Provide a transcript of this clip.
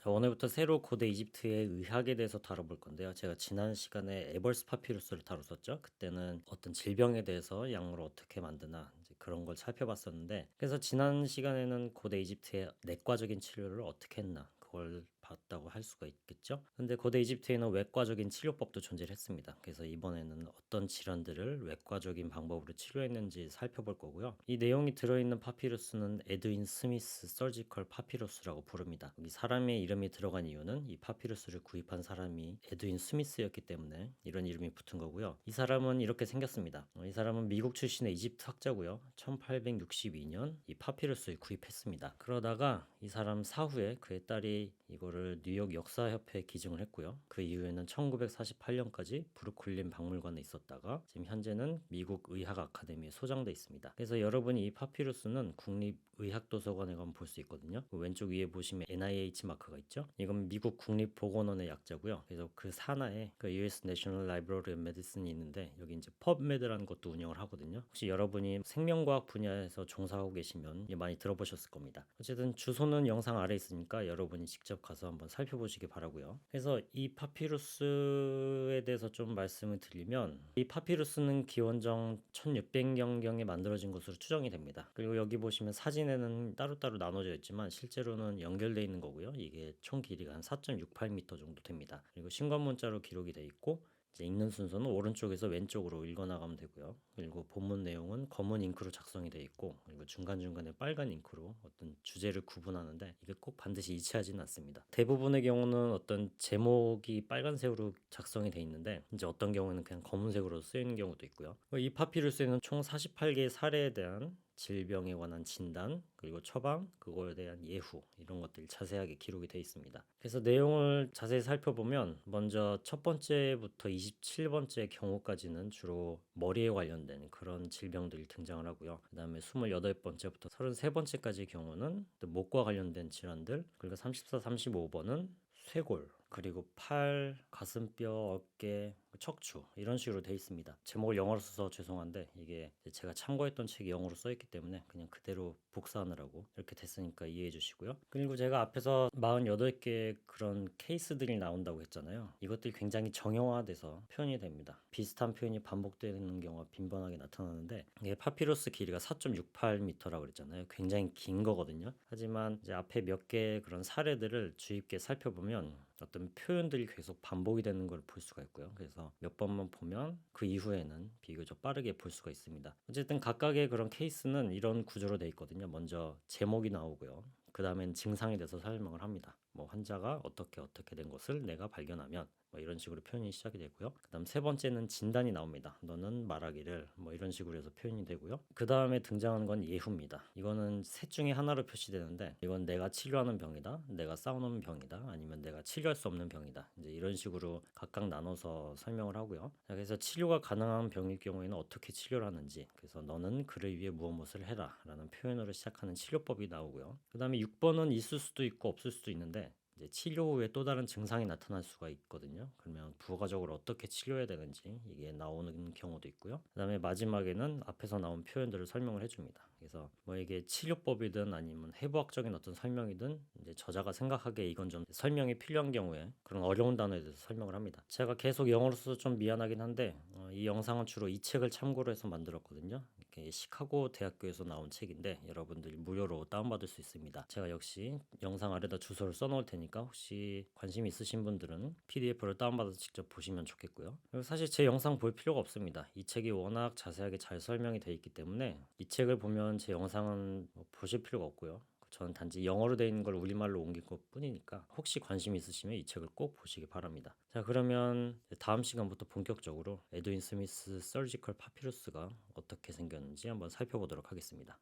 자, 오늘부터 새로 고대 이집트의 의학에 대해서 다뤄볼 건데요. 제가 지난 시간에 에벌스 파피루스를 다뤘었죠. 그때는 어떤 질병에 대해서 약물을 어떻게 만드나 이제 그런 걸 살펴봤었는데 그래서 지난 시간에는 고대 이집트의 내과적인 치료를 어떻게 했나 그걸 봤다고 할 수가 있겠죠. 근데 고대 이집트에는 외과적인 치료법도 존재를 했습니다. 그래서 이번에는 어떤 질환들을 외과적인 방법으로 치료했는지 살펴볼 거고요. 이 내용이 들어있는 파피루스는 에드윈 스미스 서지컬 파피루스라고 부릅니다. 이 사람의 이름이 들어간 이유는 이 파피루스를 구입한 사람이 에드윈 스미스였기 때문에 이런 이름이 붙은 거고요. 이 사람은 이렇게 생겼습니다. 어, 이 사람은 미국 출신의 이집트 학자고요. 1862년 이 파피루스를 구입했습니다. 그러다가 이 사람 사후에 그의 딸이 이거를 뉴욕 역사협회에 기증을 했고요. 그 이후에는 1948년까지 브루클린 박물관에 있었다가 지금 현재는 미국 의학 아카데미에 소장돼 있습니다. 그래서 여러분이 이 파피루스는 국립의학도서관에 가면 볼 수 있거든요. 그 왼쪽 위에 보시면 NIH 마크가 있죠. 이건 미국 국립보건원의 약자고요. 그래서 그 산하에 그 US National Library of Medicine이 있는데 여기 이제 PubMed라는 것도 운영을 하거든요. 혹시 여러분이 생명과학 분야에서 종사하고 계시면 많이 들어보셨을 겁니다. 어쨌든 주소는 영상 아래 있으니까 여러분이 직접 가서 한번 살펴보시기 바라고요. 그래서 이 파피루스에 대해서 좀 말씀을 드리면 이 파피루스는 기원전 1600년경에 만들어진 것으로 추정이 됩니다. 그리고 여기 보시면 사진에는 따로따로 나눠져 있지만 실제로는 연결되어 있는 거고요. 이게 총 길이가 한 4.68m 정도 됩니다. 그리고 신관문자로 기록이 돼 있고 읽는 순서는 오른쪽에서 왼쪽으로 읽어나가면 되고요. 그리고 본문 내용은 검은 잉크로 작성이 되어 있고 그리고 중간중간에 빨간 잉크로 어떤 주제를 구분하는데 이게 꼭 반드시 일치하지는 않습니다. 대부분의 경우는 어떤 제목이 빨간색으로 작성이 되어 있는데 이제 어떤 경우에는 그냥 검은색으로 쓰이는 경우도 있고요. 이 파피루스에는 총 48개의 사례에 대한 질병에 관한 진단 그리고 처방 그거에 대한 예후 이런 것들이 자세하게 기록이 되어 있습니다. 그래서 내용을 자세히 살펴보면 먼저 첫 번째부터 27번째 경우까지는 주로 머리에 관련된 그런 질병들이 등장을 하고요. 그다음에 28번째부터 33번째까지의 경우는 또 목과 관련된 질환들 그리고 34, 35번은 쇄골 그리고 팔, 가슴뼈, 어깨, 척추 이런 식으로 돼 있습니다. 제목을 영어로 써서 죄송한데 이게 제가 참고했던 책이 영어로 써 있기 때문에 그냥 그대로 복사하느라고 이렇게 됐으니까 이해해 주시고요. 그리고 제가 앞에서 48개 그런 케이스들이 나온다고 했잖아요. 이것들이 굉장히 정형화돼서 표현이 됩니다. 비슷한 표현이 반복되는 경우가 빈번하게 나타나는데 이게 파피루스 길이가 4.68m라고 그랬잖아요. 굉장히 긴 거거든요. 하지만 이제 앞에 몇 개의 그런 사례들을 주의 깊게 살펴보면 어떤 표현들이 계속 반복이 되는 걸 볼 수가 있고요. 그래서 몇 번만 보면 그 이후에는 비교적 빠르게 볼 수가 있습니다. 어쨌든 각각의 그런 케이스는 이런 구조로 돼 있거든요. 먼저 제목이 나오고요. 그 다음엔 증상에 대해서 설명을 합니다. 뭐 환자가 어떻게 어떻게 된 것을 내가 발견하면 뭐 이런 식으로 표현이 시작이 되고요. 그다음 세 번째는 진단이 나옵니다. 너는 말하기를 뭐 이런 식으로 해서 표현이 되고요. 그 다음에 등장하는 건 예후입니다. 이거는 셋 중에 하나로 표시되는데 이건 내가 치료하는 병이다, 내가 싸우는 병이다, 아니면 내가 치료할 수 없는 병이다. 이제 이런 식으로 각각 나눠서 설명을 하고요. 자, 그래서 치료가 가능한 병일 경우에는 어떻게 치료를 하는지, 그래서 너는 그를 위해 무엇 무엇을 해라라는 표현으로 시작하는 치료법이 나오고요. 그 다음에 6번은 있을 수도 있고 없을 수도 있는데 치료 후에 또 다른 증상이 나타날 수가 있거든요. 그러면 부가적으로 어떻게 치료해야 되는지 이게 나오는 경우도 있고요. 그다음에 마지막에는 앞에서 나온 표현들을 설명을 해줍니다. 그래서 뭐 이게 치료법이든 아니면 해부학적인 어떤 설명이든 이제 저자가 생각하기에 이건 좀 설명이 필요한 경우에 그런 어려운 단어에 대해서 설명을 합니다. 제가 계속 영어로 써서 좀 미안하긴 한데 어, 이 영상은 주로 이 책을 참고로 해서 만들었거든요. 이게 시카고 대학교에서 나온 책인데 여러분들이 무료로 다운받을 수 있습니다. 제가 역시 영상 아래다 주소를 써놓을 테니까 혹시 관심 있으신 분들은 PDF를 다운받아서 직접 보시면 좋겠고요. 사실 제 영상 볼 필요가 없습니다. 이 책이 워낙 자세하게 잘 설명이 되어 있기 때문에 이 책을 보면 제 영상은 뭐 보실 필요가 없고요. 저는 단지 영어로 되어 있는 걸 우리말로 옮긴 것 뿐이니까 혹시 관심 있으시면 이 책을 꼭 보시기 바랍니다. 자 그러면 다음 시간부터 본격적으로 에드윈 스미스 서지컬 파피루스가 어떻게 생겼는지 한번 살펴보도록 하겠습니다.